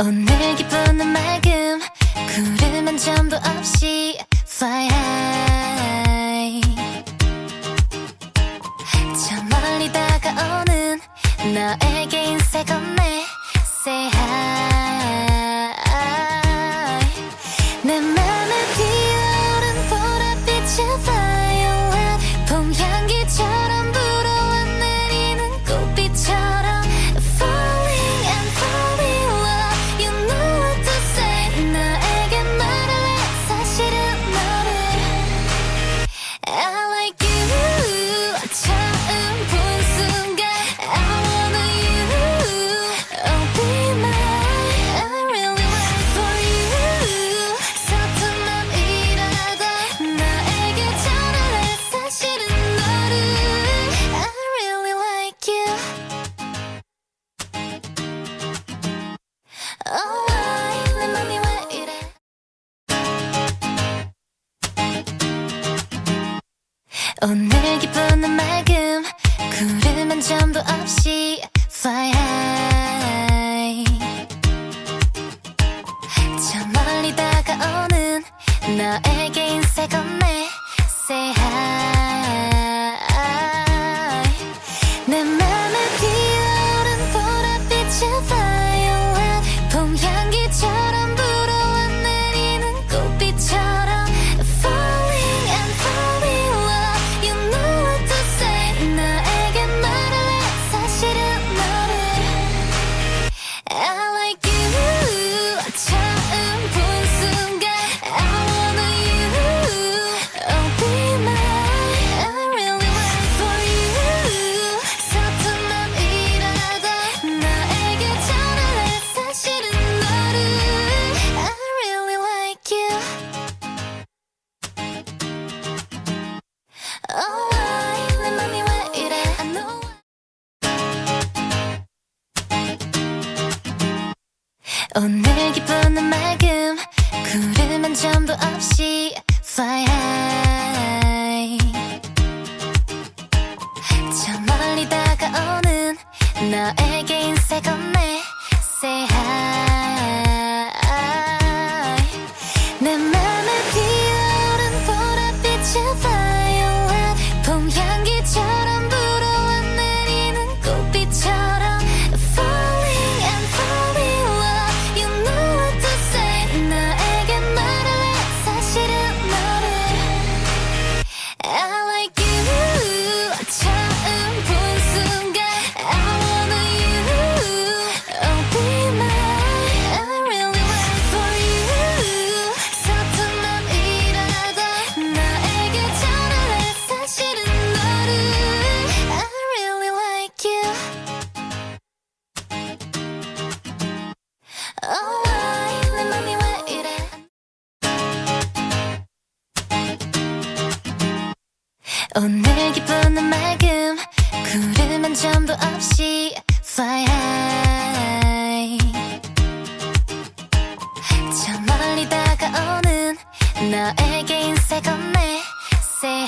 오늘 기분은 맑음 구름 한 점도 없이 fly. high 저 멀리 다가오는 너에게 인사 건네 say hi. 내 맘에 피어오른 보랏빛의 오늘 기분은 맑음. 구름은 잠도 없이 오늘 기쁜 은맑은 구름 한 점도 없이 fly high. 저 멀리 다가오는 너에게 인사 건네 say hi. 내 맘에 피어오른 보랏빛의 violet 봄 향기처럼 오늘 기분은 맑음 구름 한 점도 없이 fly. high 저 멀리 다가오는 너에게 인사 건네 say